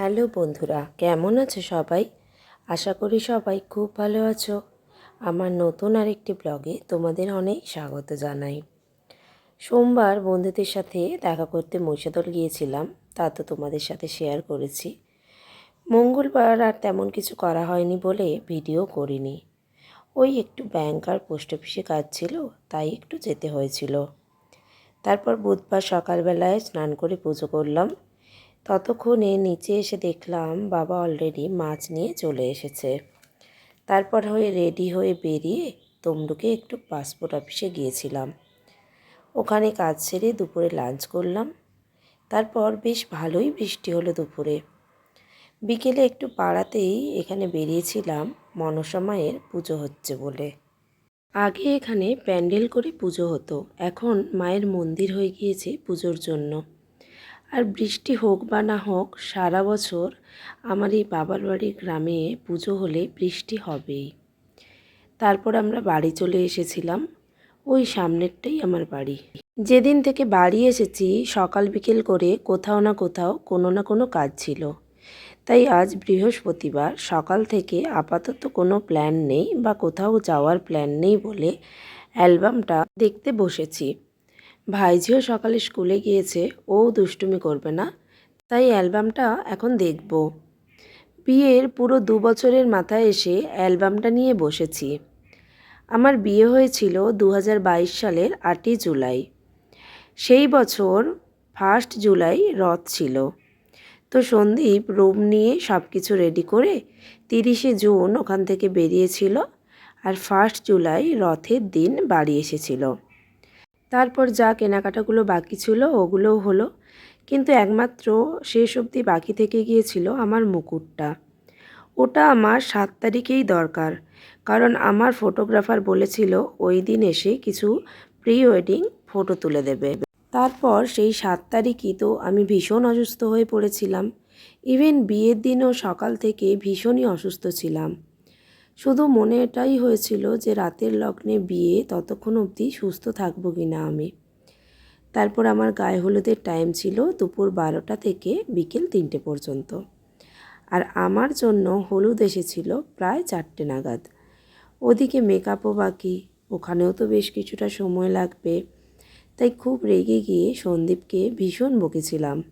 Hello বন্ধুরা, কেমন আছো সবাই? আশা করি সবাই খুব ভালো আছো। আমার নতুন আরেকটি ব্লগে তোমাদের অনেক স্বাগত জানাই। সোমবার বন্ধুদের সাথে দেখা করতে মহিষাদল গিয়েছিলাম, তা তো তোমাদের সাথে শেয়ার করেছি। মঙ্গলবার আর তেমন কিছু করা হয়নি বলে ভিডিও করিনি। ওই একটু ব্যাংক আর পোস্ট অফিসে কাজ ছিল, তাই একটু যেতে হয়েছিল। তারপর বুধবার সকালবেলায় স্নান করে পুজো করলাম। ততক্ষণে নিচে এসে দেখলাম বাবা অলরেডি মাছ নিয়ে চলে এসেছে। তারপর হয়ে রেডি হয়ে বেরিয়ে তমলুকে একটু পাসপোর্ট অফিসে গিয়েছিলাম। ওখানে কাজ সেরে দুপুরে লাঞ্চ করলাম। তারপর বেশ ভালোই বৃষ্টি হলো দুপুরে। বিকেলে একটু পাড়াতেই এখানে বেরিয়েছিলাম, মনসা মায়ের পুজো হচ্ছে বলে। আগে এখানে প্যান্ডেল করে পুজো হতো, এখন মায়ের মন্দির হয়ে গিয়েছে পুজোর জন্য। আর বৃষ্টি হোক বা না হোক, সারা বছর আমার এই বাবার বাড়ির গ্রামে পুজো হলে বৃষ্টি হবেই। তারপর আমরা বাড়ি চলে এসেছিলাম, ওই সামনেরটাই আমার বাড়ি। যেদিন থেকে বাড়ি এসেছি, সকাল বিকেল করে কোথাও না কোথাও কোনো না কোনো কাজ ছিল। তাই আজ বৃহস্পতিবার সকাল থেকে আপাতত কোনো প্ল্যান নেই বা কোথাও যাওয়ার প্ল্যান নেই বলে অ্যালবামটা দেখতে বসেছি। ভাইঝিও সকালে স্কুলে গিয়েছে, ও দুষ্টুমি করবে না, তাই অ্যালবামটা এখন দেখব। বিয়ের পুরো দু বছরের মাথায় এসে অ্যালবামটা নিয়ে বসেছি। আমার বিয়ে হয়েছিল দু হাজার বাইশ সালের আটই জুলাই। সেই বছর ফার্স্ট জুলাই রথ ছিল। তো সন্দীপ রুম নিয়ে সব কিছু রেডি করে তিরিশে জুন ওখান থেকে বেরিয়েছিল আর ফার্স্ট জুলাই রথের দিন বাড়ি এসেছিল। তারপর যা কেনাকাটাগুলো বাকি ছিল ওগুলোও হলো। কিন্তু একমাত্র শেষ অবধি বাকি থেকে গিয়েছিল আমার মুকুটটা। ওটা আমার সাত তারিখেই দরকার, কারণ আমার ফটোগ্রাফার বলেছিল ওই দিন এসে কিছু প্রি ওয়েডিং ফটো তুলে দেবে। তারপর সেই সাত তারিখই তো আমি ভীষণ অসুস্থ হয়ে পড়েছিলাম। ইভেন বিয়ের দিনও সকাল থেকে ভীষণই অসুস্থ ছিলাম। শুধু মনে এটাই হয়েছিল যে রাতের লগ্নে বিয়ে ততক্ষণ অবধি সুস্থ থাকব কি না আমি। তারপর আমার গায়ে হলুদের টাইম ছিল দুপুর বারোটা থেকে বিকেল তিনটে পর্যন্ত। আর আমার জন্য হলুদ এসেছিল প্রায় চারটে নাগাদ। ওদিকে মেকআপও বাকি, ওখানেও তো বেশ কিছুটা সময় লাগবে। তাই খুব রেগে গিয়ে সন্দীপকে ভীষণ বকেছিলাম।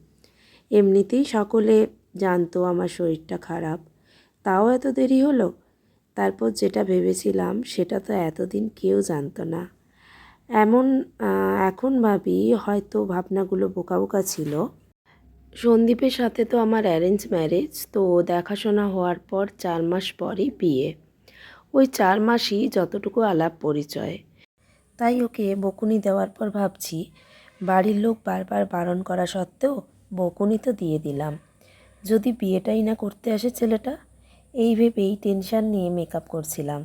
এমনিতেই সকলে জানতো আমার শরীরটা খারাপ। তাও এত দেরি হলো? তারপর যেটা ভেবেছিলাম, সেটা তো এতদিন কেউ জানতো না। এমন এখন ভাবি হয়তো ভাবনাগুলো বোকা বোকা ছিল। সন্দীপের সাথে তো আমার অ্যারেঞ্জ ম্যারেজ তো দেখাশোনা হওয়ার পর চার মাস পরই বিয়ে। ওই চার মাসই যতটুকু আলাপ পরিচয়। তাই ওকে বকুনি দেওয়ার পর ভাবছি, বাড়ির লোক বারবার বারণ করা সত্ত্বেও বকুনি তো দিয়ে দিলাম। যদি বিয়েটাই না করতে আসে ছেলেটা এই ভেবেই টেনশান নিয়ে মেকআপ করছিলাম।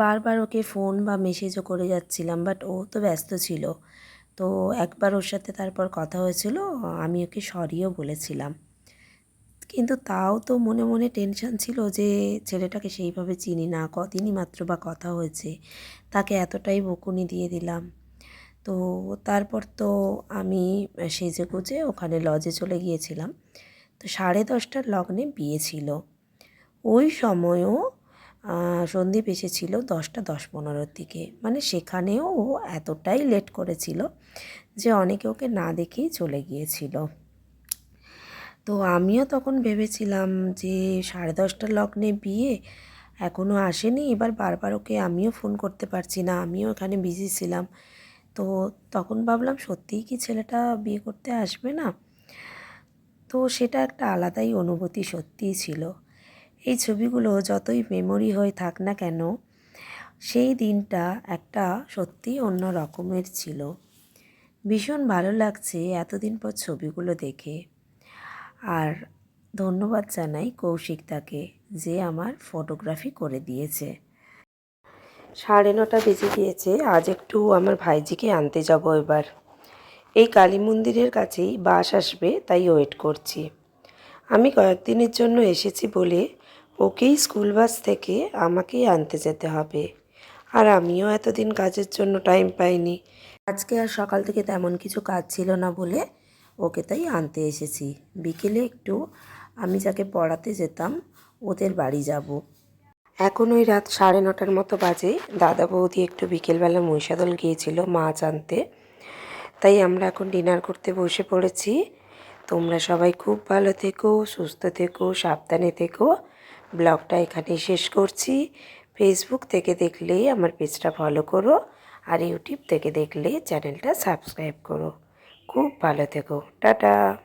বারবার ওকে ফোন বা মেসেজও করে যাচ্ছিলাম বাট ও তো ব্যস্ত ছিল। তো একবার ওর সাথে তারপর কথা হয়েছিল, আমি ওকে সরিও বলেছিলাম। কিন্তু তাও তো মনে মনে টেনশান ছিল যে ছেলেটাকে সেইভাবে চিনি না, কদিনই মাত্র বা কথা হয়েছে, তাকে এতটাই বকুনি দিয়ে দিলাম। তো তারপর তো আমি সেজে গুজে ওখানে লজে চলে গিয়েছিলাম। তো সাড়ে দশটার লগ্নে বিয়ে ছিল। ওই সময়ও সন্দীপ এসেছিল দশটা দশ পনেরোর দিকে। মানে সেখানেও ও এতটাই লেট করেছিল যে অনেকে ওকে না দেখেই চলে গিয়েছিল। তো আমিও তখন ভেবেছিলাম যে সাড়ে দশটার লগ্নে বিয়ে এখনও আসেনি, এবার বারবার ওকে আমিও ফোন করতে পারছি না, আমিও এখানে বিজি ছিলাম। তো তখন ভাবলাম, সত্যিই কি ছেলেটা বিয়ে করতে আসবে না? তো সেটা একটা আলাদাই অনুভূতি সত্যিই ছিল। এই ছবিগুলো যতই মেমোরি হয়ে থাক না কেন, সেই দিনটা একটা সত্যি অন্য রকমের ছিল। ভীষণ ভালো লাগছে এতদিন পর ছবিগুলো দেখে। আর ধন্যবাদ জানাই কৌশিকদাকে যে আমার ফটোগ্রাফি করে দিয়েছে। সাড়ে নটা বেজে গিয়েছে, আজ একটু আমার ভাইজিকে আনতে যাব এবার। এই কালী মন্দিরের কাছেই বাস আসবে, তাই ওয়েট করছি। আমি কয়েকদিনের জন্য এসেছি বলে ওকেই স্কুল বাস থেকে আমাকেই আনতে যেতে হবে। আর আমিও এতদিন কাজের জন্য টাইম পাইনি। আজকে আর সকাল থেকে তেমন কিছু কাজ ছিল না বলে ওকে তাই আনতে এসেছি। বিকেলে একটু আমি যাকে পড়াতে যেতাম, ওদের বাড়ি যাব। এখন ওই রাত সাড়ে নটার মতো বাজে। দাদা বৌদি একটু বিকেলবেলা মহিষাদল গিয়েছিল মাছ আনতে। তাই আমরা এখন ডিনার করতে বসে পড়েছি। তোমরা সবাই খুব ভালো থেকো, সুস্থ থেকো, সাবধানে থেকো। ব্লগটা এখানেই শেষ করছি। ফেসবুক থেকে দেখলে আমার পেজটা ফলো করো আর ইউটিউব থেকে দেখলে চ্যানেলটা সাবস্ক্রাইব করো। খুব ভালো থেকো। টাটা।